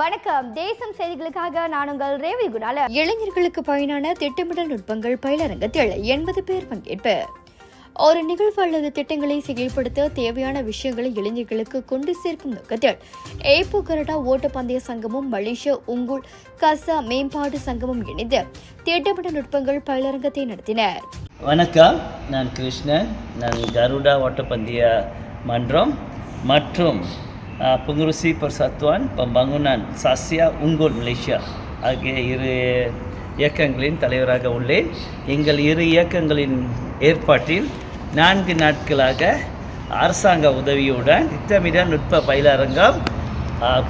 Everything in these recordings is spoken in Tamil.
வணக்கம். தேசம் செய்திகளுக்காக நான் உங்கள் ரேவதி குணால. இளைஞர்களுக்கு பயனான திட்டமிடல் நுட்பங்கள் பயிலரங்கத்தில் எண்பது பேர் பங்கேற்பு. ஒரு நிகழ்வு அல்லது திட்டங்களை செயல்படுத்த தேவையான விஷயங்களை இளைஞர்களுக்கு கொண்டு சேர்க்கும் நோக்கத்தில் ஏப்போ கரடா ஓட்டப்பந்தய சங்கமும் மலேசிய உங்குள் கசா மேம்பாடு சங்கமும் இணைந்து திட்டமிடல் நுட்பங்கள் பயிலரங்கத்தை நடத்தினர். வணக்கம். நான் கிருஷ்ணன். நான் கருடா ஓட்டப்பந்தய மன்றம் மற்றும் அஹ், புங்குருசி பர்சத்வான் பம்பங்குனான் சாசியா உங்கோல் மலேசியா ஆகிய இரு இயக்கங்களின் தலைவராக உள்ளேன் எங்கள் இரு இயக்கங்களின் ஏற்பாட்டில் நான்கு நாட்களாக அரசாங்க உதவியுடன் திட்டமிட நுட்ப பயிலரங்கம்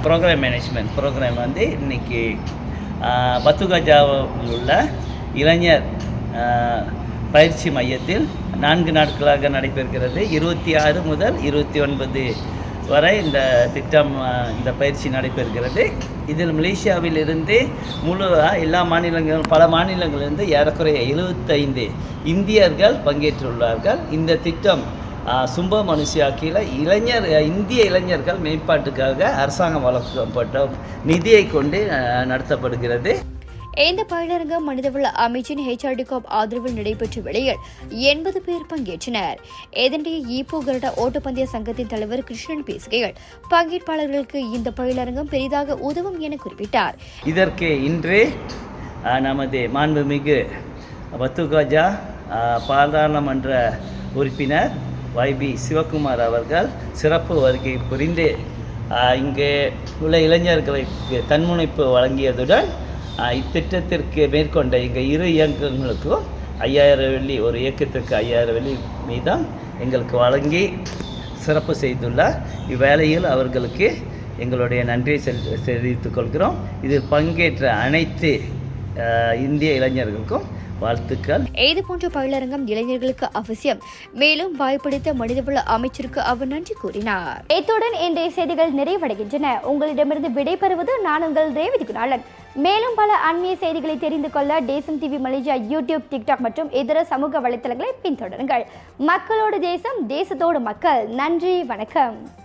ப்ரோக்ராம் மேனேஜ்மெண்ட் ப்ரோக்ராம் வந்து இன்னைக்கு பத்துகஜாவில் உள்ள இளைஞர் பயிற்சி மையத்தில் நான்கு நாட்களாக நடைபெறுகிறது இருபத்தி ஆறு முதல் இருபத்தி ஒன்பது வரை இந்த திட்டம் இந்த பயிற்சி நடைபெறுகிறது. இதில் மலேசியாவில் இருந்து முழு எல்லா மாநிலங்களும் பல மாநிலங்களிலிருந்து ஏறக்குறைய எழுபத்தைந்து இந்தியர்கள் பங்கேற்றுள்ளார்கள். இந்த திட்டம் சும்ப மனுஷியா கீழே இளைஞர் இந்திய இளைஞர்கள் மேம்பாட்டுக்காக அரசாங்கம் வழங்கப்பட்ட நிதியை கொண்டு நடத்தப்படுகிறது. இந்த பயிலரங்கம் மனிதவள அமைச்சின் ஹெச்ஆர்டி காப் ஆதரவில் நடைபெற்ற வேளையில் எண்பது பேர் பங்கேற்றனர். இதனிடையே ஈப்போ கருடா ஓட்டப்பந்தய சங்கத்தின் தலைவர் கிருஷ்ணன் பேசுகையில் பங்கேற்பாளர்களுக்கு இந்த பயிலரங்கம் பெரிதாக உதவும் என குறிப்பிட்டார். இதற்கு இன்று நமது மாண்புமிகு பத்துகாஜா பாராளுமன்ற உறுப்பினர் வைபி சிவகுமார் அவர்கள் சிறப்பு வருகை புரிந்து இங்கே உள்ள இளைஞர்களுக்கு தன்முனைப்பு வழங்கியதுடன் இத்திட்டத்திற்கு மேற்கொண்ட எங்கள் இரு இயக்கங்களுக்கும் ஐயாயிரம் வெள்ளி ஒரு இயக்கத்திற்கு ஐயாயிரம் வெள்ளி மீதம் எங்களுக்கு வழங்கி சிறப்பு செய்துள்ளார். இவ்வேளையில் அவர்களுக்கு எங்களுடைய நன்றியை செல் தெரிவித்துக் கொள்கிறோம். இதில் பங்கேற்ற அனைத்து இந்திய இளைஞர்களுக்கும் வாழ்த்துக்கள். இதுபோன்ற பயிலரங்கம் இளைஞர்களுக்கு அவசியம்? மேலும் வாய்ப்பளித்த மனிதவள அமைச்சருக்கு அவர் நன்றி கூறினார். இத்துடன் இன்றைய செய்திகள் நிறைவடைகின்றன. உங்களிடமிருந்து விடைபெறுவது நான் உங்கள் ரேவதி குணாளன். மேலும் பல அண்மைய செய்திகளை தெரிந்து கொள்ள தேசம் டிவி மலேசியா யூடியூப் டிக்டாக் மற்றும் இதர சமூக வலைத்தளங்களை பின்தொடருங்கள். மக்களோடு தேசம் தேசத்தோடு மக்கள். நன்றி வணக்கம்.